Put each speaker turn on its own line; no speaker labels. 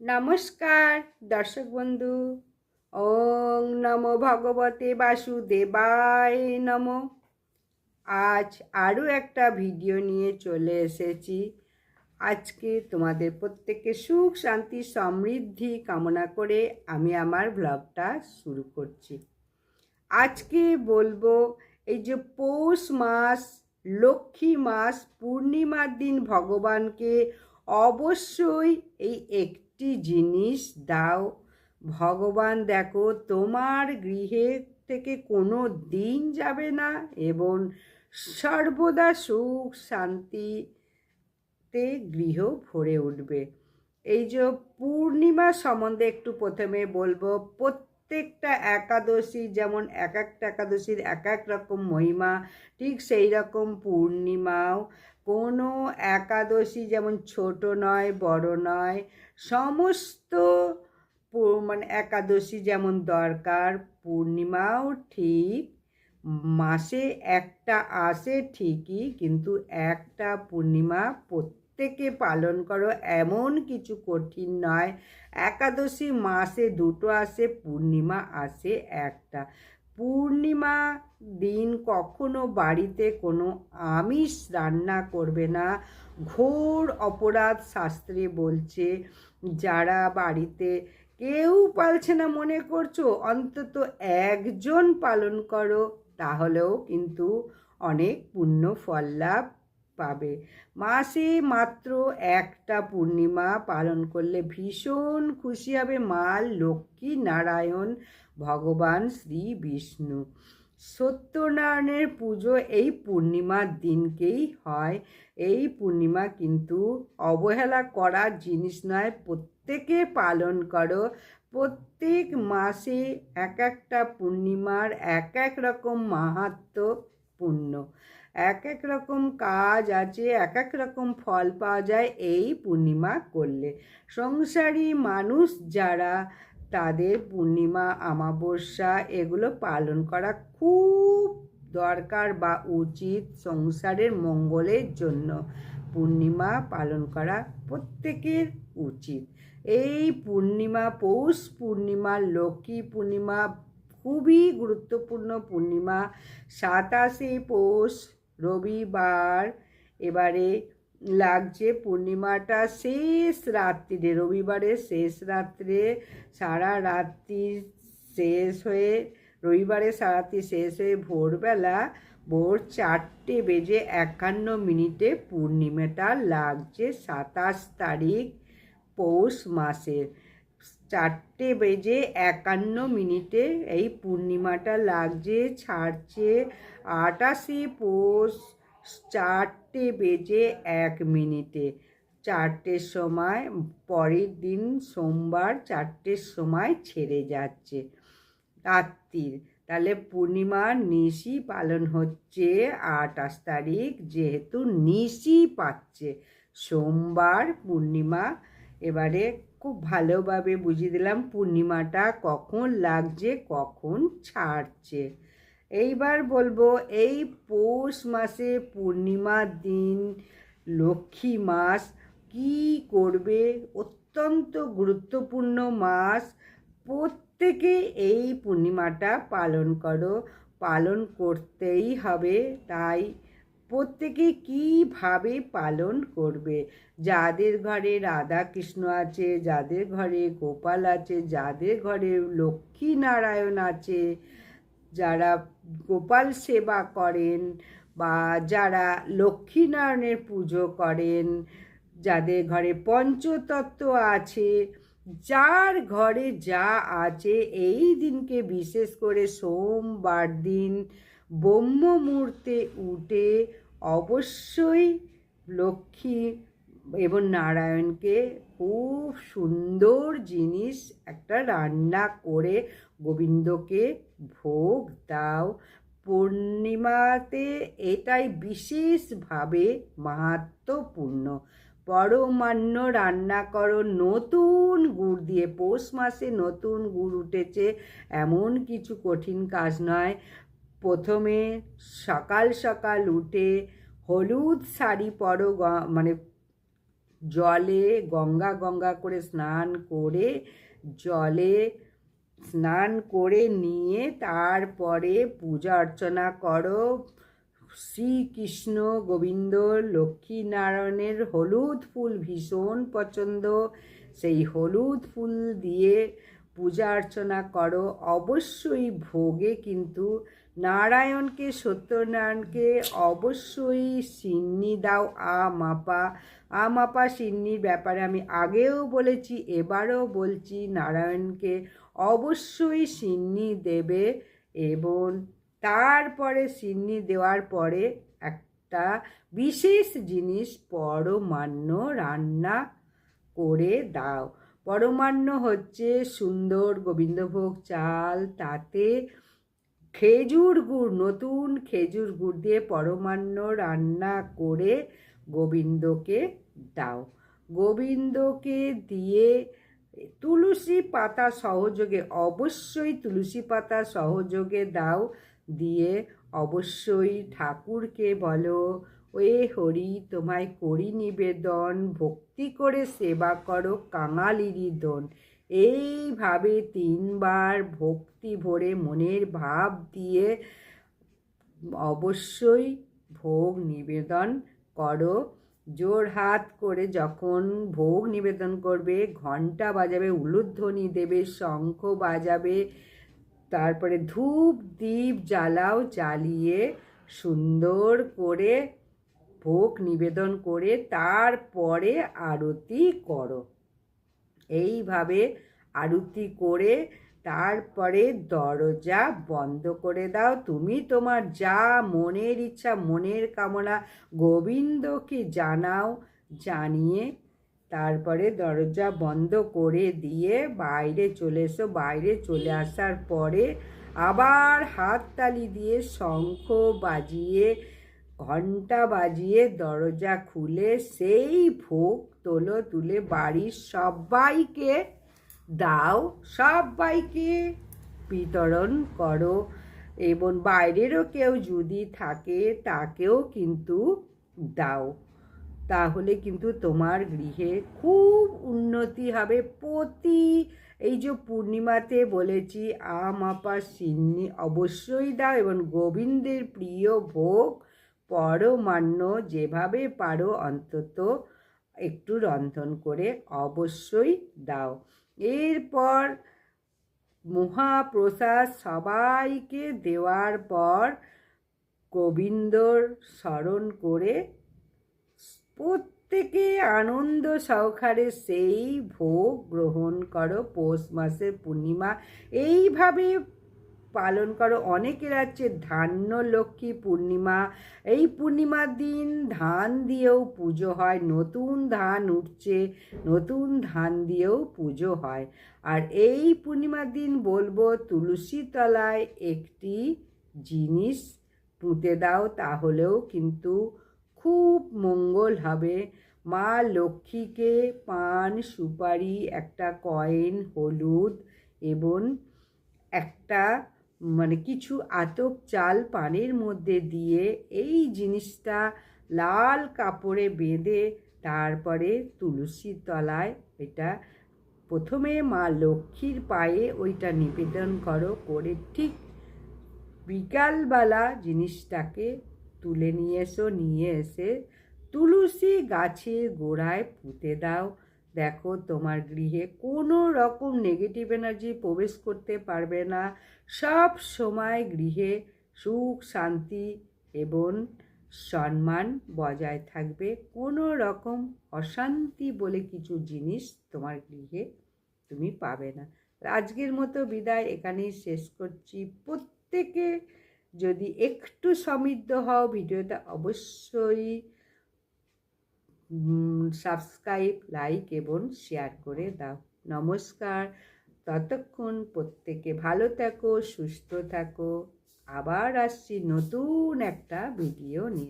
নমস্কার, দর্শক বন্ধু। ওং নমো ভগবতে বাসুদেবায় নম। আজ আরও একটা ভিডিও নিয়ে চলে এসেছি। আজকে তোমাদের প্রত্যেককে সুখ, শান্তি, সমৃদ্ধি কামনা করে আমি আমার ব্লগটা শুরু করছি। আজকে বলব, এই যে পৌষ মাস, লক্ষ্মী মাস, পূর্ণিমার দিন ভগবানকে অবশ্যই এই একটি জিনিস দাও। ভগবান, দেখো, তোমার গৃহে থেকে কোনো দিন যাবে না এবং সর্বদা সুখ শান্তিতে গৃহ ভরে উঠবে। এই যে পূর্ণিমা সম্বন্ধে একটু প্রথমে বলব প্রত্যেকটা একাদশী যেমন এক একটা একাদশীর এক এক রকম মহিমা, ঠিক সেই রকম পূর্ণিমাও। কোনো একাদশী যেমন ছোট নয়, বড় নয়, সমস্ত মানে একাদশী যেমন দরকার, পূর্ণিমাও ঠিক, মাসে একটা আসে ঠিকই, কিন্তু একটা পূর্ণিমা প্রত্যেকে পালন করো। এমন কিছু কঠিন নয়। একাদশী মাসে দুটো আসে, পূর্ণিমা আসে একটা। পূর্ণিমা দিন কখনো বাড়িতে কোনো আমিষ রান্না করবে না। ঘোর অপরাধ শাস্ত্রে বলছে, যারা বাড়িতে কেউ পালছে না মনে করছ, অন্তত একজন পালন করো, তাহলেও কিন্তু অনেক পুণ্য ফল লাভ পাবে। মাসে মাত্র একটা পূর্ণিমা পালন করলে ভীষণ খুশি হবে মা লক্ষ্মী নারায়ণ, ভগবান শ্রী বিষ্ণু। সত্যনারায়ণের পুজো এই পূর্ণিমার দিনকেই হয়। এই পূর্ণিমা কিন্তু অবহেলা করার জিনিস নয়, প্রত্যেকে পালন করো। প্রত্যেক মাসে এক একটা পূর্ণিমার এক এক রকম মাহাত্ম পূর্ণ এক এক রকম কাজ আছে, এক এক রকম ফল পাওয়া যায়, এই পূর্ণিমা করলে। সংসারী মানুষ যারা, তাদের পূর্ণিমা, অমাবস্যা, এগুলো পালন করা খুব দরকার বা উচিত সংসারের মঙ্গলের জন্য। পূর্ণিমা পালন করা প্রত্যেকের উচিত। এই পূর্ণিমা, পৌষ পূর্ণিমা, লক্ষ্মী পূর্ণিমা খুবই গুরুত্বপূর্ণ পূর্ণিমা। সাতাশে পৌষ রবিবার। এবারে লাগছে পূর্ণিমাটা শেষ রাত্রিরে রবিবারের শেষ রাত্রে সারা রাত্রি শেষ হয়ে রবিবারে সারা রাত্রি শেষ হয়ে ভোরবেলা ভোর চারটে বেজে একান্ন মিনিটে পূর্ণিমাটা লাগছে সাতাশ তারিখ পৌষ মাসের। চারটে বেজে একান্ন মিনিটে এই পূর্ণিমাটা লাগছে, ছাড়ছে আটাশে পৌষ চারটে বেজে এক মিনিটে। চারটের সময়, পরের দিন সোমবার চারটের সময় ছেড়ে যাচ্ছে। রাত্রির, তাহলে পূর্ণিমার নিশি পালন হচ্ছে আটাশ তারিখ, যেহেতু নিশি পাচ্ছে। সোমবার পূর্ণিমা, এবারে খুব ভালোভাবে বুঝিয়ে দিলাম পূর্ণিমাটা কখন লাগছে, কখন ছাড়ছে। এইবার বলব এই পৌষ মাসে পূর্ণিমার দিন, লক্ষ্মী মাস কি করবে? অত্যন্ত গুরুত্বপূর্ণ মাস। প্রত্যেকে এই পূর্ণিমাটা পালন করো, পালন করতেই হবে, তাই প্রত্যেকে কীভাবে পালন করবে? যাদের ঘরে রাধা কৃষ্ণ আছে, যাদের ঘরে গোপাল আছে, যাদের ঘরে লক্ষ্মী নারায়ণ আছে, যারা গোপাল সেবা করেন বা যারা লক্ষ্মীনারায়ণের পুজো করেন, যাদের ঘরে পঞ্চতত্ত্ব আছে, যার ঘরে যা আছে, এই দিনকে বিশেষ করে সোমবার দিন ব্রহ্ম মুহূর্তে উঠে অবশ্যই লক্ষ্মী এবং নারায়ণকে খুব সুন্দর জিনিস একটা রান্না করে গোবিন্দকে ভোগ দাও। পূর্ণিমাতে এটাই বিশেষভাবে মাহাত্মপূর্ণ পরমান্য রান্না করো, নতুন গুড় দিয়ে। পৌষ মাসে নতুন গুড় উঠেছে, এমন কিছু কঠিন কাজ নয়। প্রথমে সকাল সকাল উঠে হলুদ শাড়ি পরো মানে জলে গঙ্গা গঙ্গা করে স্নান করে, জলে স্নান করে নিয়ে তারপরে পূজা অর্চনা করো। শ্রীকৃষ্ণ গোবিন্দ লক্ষ্মীনারায়ণের হলুদ ফুল ভীষণ পছন্দ। সেই হলুদ ফুল দিয়ে পূজা অর্চনা করো। অবশ্যই ভোগে কিন্তু নারায়ণকে, সত্যনারায়ণকে অবশ্যই সিন্নি দাও, আ মাপা। আ মাপা সিন্নির ব্যাপারে আমি আগেও বলেছি, এবারও বলছি, নারায়ণকে অবশ্যই সিন্নি দেবে এবং তারপরে সিন্নি দেওয়ার পরে একটা বিশেষ জিনিস পরমান্ন রান্না করে দাও। পরমান্ন হচ্ছে সুন্দর গোবিন্দভোগ চাল, তাতে খেজুর গুড়, নতুন খেজুর গুড় দিয়ে পরমান্ন রান্না করে গোবিন্দকে দাও। গোবিন্দকে দিয়ে তুলসী পাতা সহযোগে, অবশ্যই তুলসী পাতা সহযোগে দাও। দিয়ে অবশ্যই ঠাকুরকে বলো ওয়ে হরি, তোমায় করি নিবেদন, ভক্তি করে সেবা করো কাঙালিরই দন। এইভাবে তিনবার ভক্তি ভরে মনের ভাব দিয়ে অবশ্যই ভোগ নিবেদন করো। জোর হাত করে যখন ভোগ নিবেদন করবে ঘণ্টা বাজাবে, উলুধ্বনি দেবে, শঙ্খ বাজাবে, তারপরে ধূপ দ্বীপ জ্বালাও, জ্বালিয়ে সুন্দর করে ভোগ নিবেদন করে তারপরে আরতি করো। এইভাবে আরতি করে তারপরে দরজা বন্ধ করে দাও। তুমি তোমার যা মনের ইচ্ছা, মনের কামনা গোবিন্দকে জানাও, জানিয়ে তারপরে দরজা বন্ধ করে দিয়ে বাইরে চলে এসো। বাইরে চলে আসার পরে আবার হাততালি দিয়ে শঙ্খ বাজিয়ে ঘণ্টা বাজিয়ে দরজা খুলে সেই ভোগ তোলো, তুলে বাড়ির সবাইকে দাও, সবাইকে বিতরণ করো। এবং বাইরেরও কেউ যদি থাকে, তাকেও কিন্তু দাও। তাহলে কিন্তু তোমার গৃহে খুব উন্নতি হবে। প্রতি, এই যে পূর্ণিমাতে বলেছি, আম, আপা, সিন্নি অবশ্যই দাও এবং গোবিন্দের প্রিয় ভোগ পরমান্য যেভাবে পারো অন্তত একটু রন্ধন করে অবশ্যই দাও। এরপর মহাপ্রসাদ সবাইকে দেওয়ার পর গোবিন্দর স্মরণ করে প্রত্যেকে আনন্দ সহকারে সেই ভোগ গ্রহণ করো। পৌষ মাসের পূর্ণিমা। এইভাবে পালন করো। অনেকের আছে ধান্য লক্ষ্মী পূর্ণিমা। এই পূর্ণিমার দিন ধান দিয়েও পুজো হয়। নতুন ধান উঠছে, নতুন ধান দিয়েও পুজো হয়। আর এই পূর্ণিমার দিন বলব, তুলসী তলায় একটি জিনিস পুঁতে দাও, তাহলেও কিন্তু খুব মঙ্গল হবে। মা লক্ষ্মীকে পান সুপারি, একটা কয়েন, হলুদ এবং একটা মানে কিছু আতপ চাল পানের মধ্যে দিয়ে এই জিনিসটা লাল কাপড়ে বেঁধে তারপরে তুলসীর তলায় এটা প্রথমে মা লক্ষ্মীর পায়ে ওইটা নিবেদন করো করে ঠিক বিকালবেলা জিনিসটাকে তুলে নিয়ে এসো, নিয়ে এসে তুলসী গাছের গোড়ায় পুঁতে দাও। দেখো তোমার গৃহে কোনো রকম নেগেটিভ এনার্জি প্রবেশ করতে পারবে না। সব সময় গৃহে সুখ, শান্তি এবং সম্মান বজায় থাকবে। কোনো রকম অশান্তি বলে কিছু জিনিস তোমার গৃহে তুমি পাবে না। আজকের মতো বিদায় এখানেই শেষ করছি। প্রত্যেকে যদি একটু সমৃদ্ধ হও, ভিডিওটা অবশ্যই সাবস্ক্রাইব লাইক এবং শেয়ার করে দাও। নমস্কার। ততক্ষণ প্রত্যেকে ভালো থাকো, সুস্থ থাকো। আবার আসছি নতুন একটা ভিডিও নিয়ে।